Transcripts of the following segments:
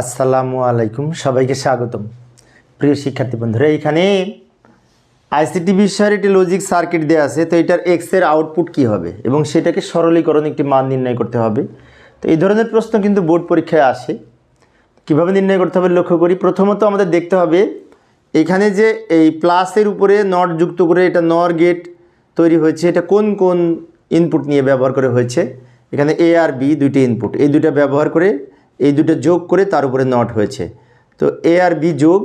আসসালামু আলাইকুম, সবাইকে স্বাগতম। প্রিয় শিক্ষার্থী বন্ধুরা, এইখানে আইসিটি বিষয়ের একটি লজিক সার্কিট দেওয়া আছে, তো এটার এক্সের আউটপুট কি হবে? এবং সেটাকে সরলীকরণ একটি মান নির্ণয় করতে হবে। তো এই ধরনের প্রশ্ন কিন্তু বোর্ড পরীক্ষায় আসে। কীভাবে নির্ণয় করতে হবে লক্ষ্য করি? প্রথমত আমাদের দেখতে হবে, এখানে যে এই প্লাসের উপরে নট যুক্ত করে এটা নর গেট তৈরি হয়েছে, এটা কোন কোন ইনপুট নিয়ে ব্যবহার করে হয়েছে? এখানে এ আর বি দুইটি ইনপুট এই দুটো ব্যবহার করে এই দুটো যোগ করে তার উপরে নট হয়েছে। তো এ আর বি যোগ,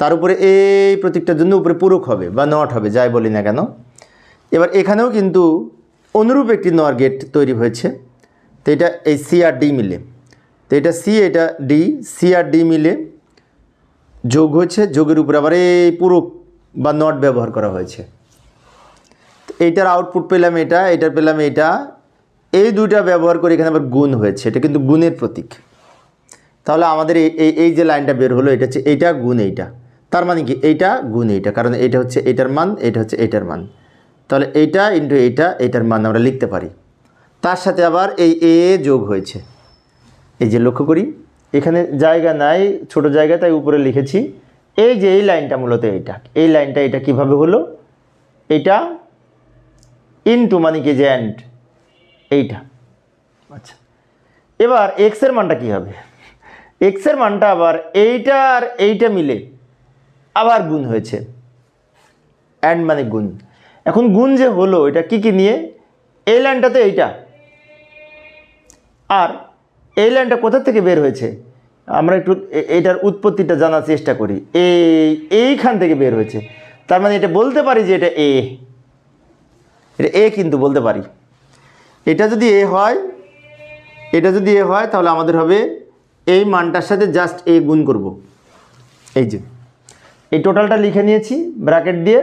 তার উপরে এই প্রতীকটার জন্য উপরে পূরক হবে বা নট হবে, যাই বলি না কেন। এবার এখানেও কিন্তু অনুরূপ একটি নর গেট তৈরি হয়েছে। তো এটা এই সি আর ডি মিলে। তো এটা সি, এটা ডি, সি আর ডি মিলে যোগ হয়েছে। যোগের উপরে আবার এই পূরক বা নট ব্যবহার করা হয়েছে। তো এইটার আউটপুট পেলাম এটা এটার পেলাম এটা এই দুইটা ব্যবহার করে এখানে আবার গুণ হয়েছে, এটা কিন্তু গুণের প্রতীক। তাহলে আমাদের এই এই যে লাইনটা বের হলো, এটা হচ্ছে এইটা গুণ এইটা। তার মানে কি? এইটা গুণ এইটা, কারণ এটা হচ্ছে এইটার মান এটা হচ্ছে এইটার মান। তাহলে এইটা ইন্টু এইটা, এইটার মান আমরা লিখতে পারি। তার সাথে আবার এই এ যোগ হয়েছে। এই যে লক্ষ্য করি, এখানে জায়গা নাই, ছোট জায়গা, তাই উপরে লিখেছি। এই যে এই লাইনটা মূলত এইটা, এই লাইনটা এটা কীভাবে হলো? এইটা ইনটু মানে কি যে অ্যান্ড এইটা। আচ্ছা। এবার এক্সের মানটা কী হবে? এক্সের মানটা আবার এইটা আর এইটা মিলে আবার গুণ হয়েছে। অ্যান্ড মানে গুণ। এখন গুণ যে হলো, এটা কি কি নিয়ে? এই লাইনটাতে এইটা। আর এই লাইনটা কোথা থেকে বের হয়েছে? আমরা একটু এটার উৎপত্তিটা জানার চেষ্টা করি। এই এইখান থেকে বের হয়েছে। তার মানে এটা বলতে পারি যে এটা এ এটা এ কিন্তু বলতে পারি। এটা যদি এ হয়, এটা যদি এ হয়, তাহলে আমাদের হবে এই মানটার সাথে জাস্ট এ গুণ করব। এই যে, এই টোটালটা লিখে নিয়েছি ব্র্যাকেট দিয়ে।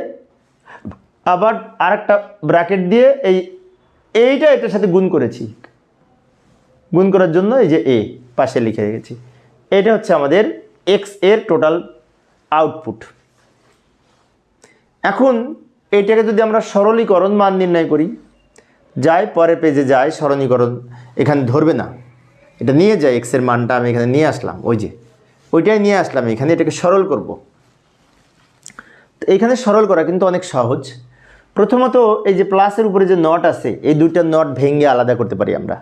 আবার আরেকটা ব্র্যাকেট দিয়ে এই এইটা এটার সাথে গুণ করেছি। গুণ করার জন্য এই যে এ, পাশে লিখে রেখেছি। এটা হচ্ছে আমাদের এক্সের টোটাল আউটপুট এখন এটাকে যদি আমরা সরলীকরণ মান নির্ণয় করি যাই পরের পেজে যায় সরলীকরণ এখানে ধরবে না। এটা নিয়ে যায় এক্সের মানটা আমি এখানে নিয়ে আসলাম, ওই যে। ওইটাই নিয়ে আসলাম, এখানে এটাকে সরল করব। তো এইখানে সরল করা কিন্তু অনেক সহজ। প্রথমত এই যে প্লাসের উপরে যে নট আছে, এই দুইটা নট ভেঙে আলাদা করতে পারি আমরা।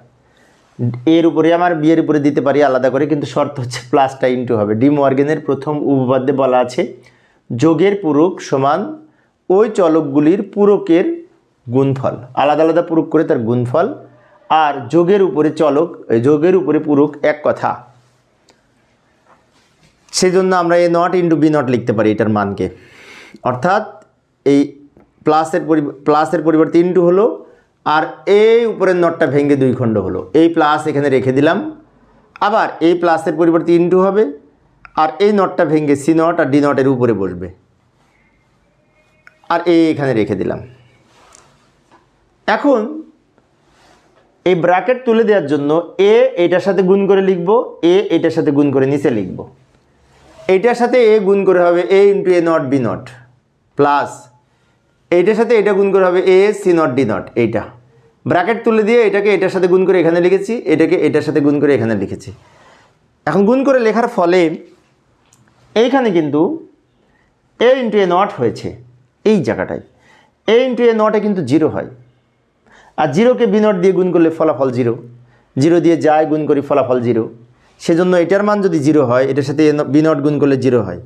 এর উপরে আমার বিয়ের উপরে দিতে পারি আলাদা করে, কিন্তু শর্ত হচ্ছে প্লাসটা ইন্টু হবে। ডি মর্গেনের প্রথম উপপাদ্যে বলা আছে, যোগের পূরক সমান ওই চলকগুলির পূরকের গুণফল। আলাদা আলাদা পূরক করে তার গুণফল। আর যোগের উপরে চলক যোগের উপরে পূরক এক কথা। সেই জন্য আমরা A not into B not লিখতে পারি এটার মানকে। অর্থাৎ এই প্লাসের পরি প্লাসের পরিবর্তে ইন্টু হলো, আর এই উপরের নটটা ভেঙে দুই খণ্ড হলো। এই প্লাস এখানে রেখে দিলাম। আবার এই প্লাসের পরিবর্তে ইন্টু হবে, আর এই নটটা ভেঙে সি নট আর ডি নটের উপরে বসবে। আর এই এখানে রেখে দিলাম। এখন এই ব্র্যাকেট তুলে দেওয়ার জন্য এ এটার সাথে গুণ করে লিখব এ এটার সাথে গুণ করে নিচে লিখব। এইটার সাথে এ গুণ করে হবে A into A not B not plus এইটার সাথে এটা গুণ করে হবে A C not D not এইটা। ব্র্যাকেট তুলে দিয়ে এটাকে এটার সাথে গুণ করে এখানে লিখেছি, এটাকে এটার সাথে গুণ করে এখানে লিখেছি। এখন গুণ করে লেখার ফলে এইখানে কিন্তু এ ইন্টু এ নট হয়েছে, এই জায়গাটায়। এ ইন্টু এ নটে কিন্তু জিরো হয়। আর জিরোকে বি নট দিয়ে গুণ করলে ফলাফল জিরো। জিরো দিয়ে যায় গুণ করি ফলাফল জিরো। সেজন্য এটার মান যদি জিরো হয়, এটার সাথে বি নট গুণ করলে জিরো হয়।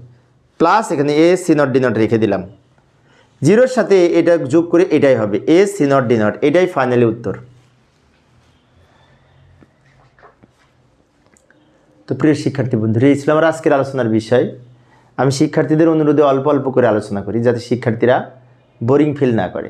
প্লাস এখানে A C not D not রেখে দিলাম। জিরোর সাথে এটা যোগ করে এটাই হবে। A C not D not এটাই ফাইনালি উত্তর। তো প্রিয় শিক্ষার্থী বন্ধুরা, এই ছিল আমার আজকের আলোচনার বিষয়। আমি শিক্ষার্থীদের অনুরোধে অল্প অল্প করে আলোচনা করি, যাতে শিক্ষার্থীরা বোরিং ফিল না করে।